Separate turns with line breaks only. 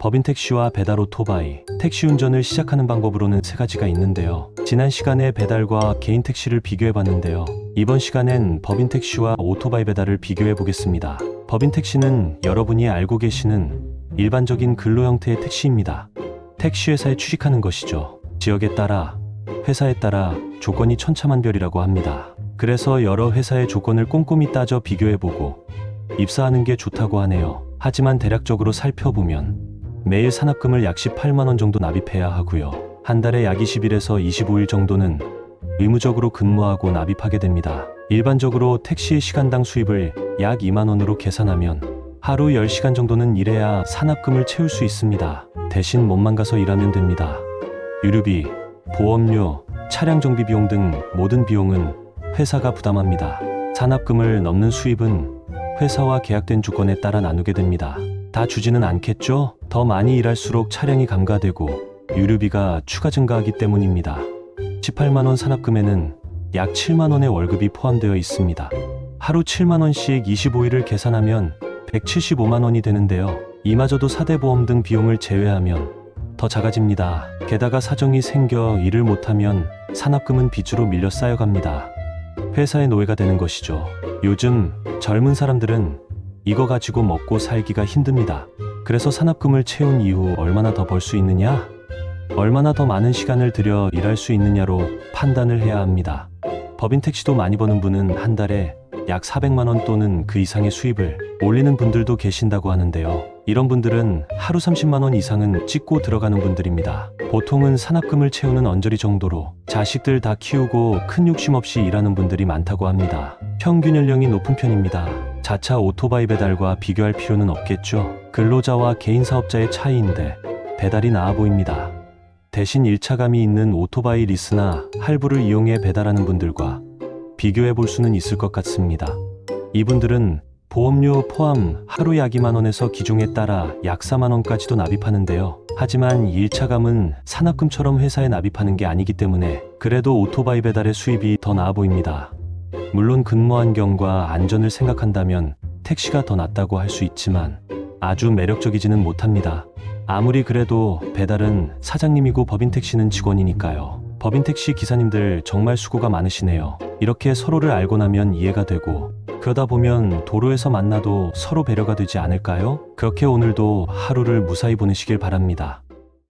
법인 택시와 배달 오토바이, 택시 운전을 시작하는 방법으로는 세 가지가 있는데요. 지난 시간에 배달과 개인 택시를 비교해 봤는데요. 이번 시간엔 법인 택시와 오토바이 배달을 비교해 보겠습니다. 법인 택시는 여러분이 알고 계시는 일반적인 근로 형태의 택시입니다. 택시 회사에 취직하는 것이죠. 지역에 따라, 회사에 따라 조건이 천차만별이라고 합니다. 그래서 여러 회사의 조건을 꼼꼼히 따져 비교해 보고 입사하는 게 좋다고 하네요. 하지만 대략적으로 살펴보면 매일 산업금을 약 18만 원 정도 납입해야 하고요. 한 달에 약 20일에서 25일 정도는 의무적으로 근무하고 납입하게 됩니다. 일반적으로 택시의 시간당 수입을 약 2만 원으로 계산하면 하루 10시간 정도는 일해야 산업금을 채울 수 있습니다. 대신 몸만 가서 일하면 됩니다. 유류비, 보험료, 차량 정비 비용 등 모든 비용은 회사가 부담합니다. 산업금을 넘는 수입은 회사와 계약된 조건에 따라 나누게 됩니다. 다 주지는 않겠죠? 더 많이 일할수록 차량이 감가되고 유류비가 추가 증가하기 때문입니다. 18만원 산업금에는 약 7만원의 월급이 포함되어 있습니다. 하루 7만원씩 25일을 계산하면 175만원이 되는데요. 이마저도 사대보험 등 비용을 제외하면 더 작아집니다. 게다가 사정이 생겨 일을 못하면 산업금은 빚으로 밀려 쌓여갑니다. 회사의 노예가 되는 것이죠. 요즘 젊은 사람들은 이거 가지고 먹고 살기가 힘듭니다. 그래서 산업금을 채운 이후 얼마나 더 벌 수 있느냐? 얼마나 더 많은 시간을 들여 일할 수 있느냐로 판단을 해야 합니다. 법인 택시도 많이 버는 분은 한 달에 약 400만원 또는 그 이상의 수입을 올리는 분들도 계신다고 하는데요. 이런 분들은 하루 30만원 이상은 찍고 들어가는 분들입니다. 보통은 산업금을 채우는 언저리 정도로 자식들 다 키우고 큰 욕심 없이 일하는 분들이 많다고 합니다. 평균 연령이 높은 편입니다. 자차 오토바이 배달과 비교할 필요는 없겠죠. 근로자와 개인 사업자의 차이인데 배달이 나아 보입니다. 대신 일차감이 있는 오토바이 리스나 할부를 이용해 배달하는 분들과 비교해 볼 수는 있을 것 같습니다. 이분들은 보험료 포함 하루 약 2만 원에서 기종에 따라 약 4만 원까지도 납입하는데요. 하지만 이 1차감은 산업금처럼 회사에 납입하는 게 아니기 때문에 그래도 오토바이 배달의 수입이 더 나아 보입니다. 물론 근무 환경과 안전을 생각한다면 택시가 더 낫다고 할 수 있지만 아주 매력적이지는 못합니다. 아무리 그래도 배달은 사장님이고 법인 택시는 직원이니까요. 법인 택시 기사님들 정말 수고가 많으시네요. 이렇게 서로를 알고 나면 이해가 되고 그러다 보면 도로에서 만나도 서로 배려가 되지 않을까요? 그렇게 오늘도 하루를 무사히 보내시길 바랍니다.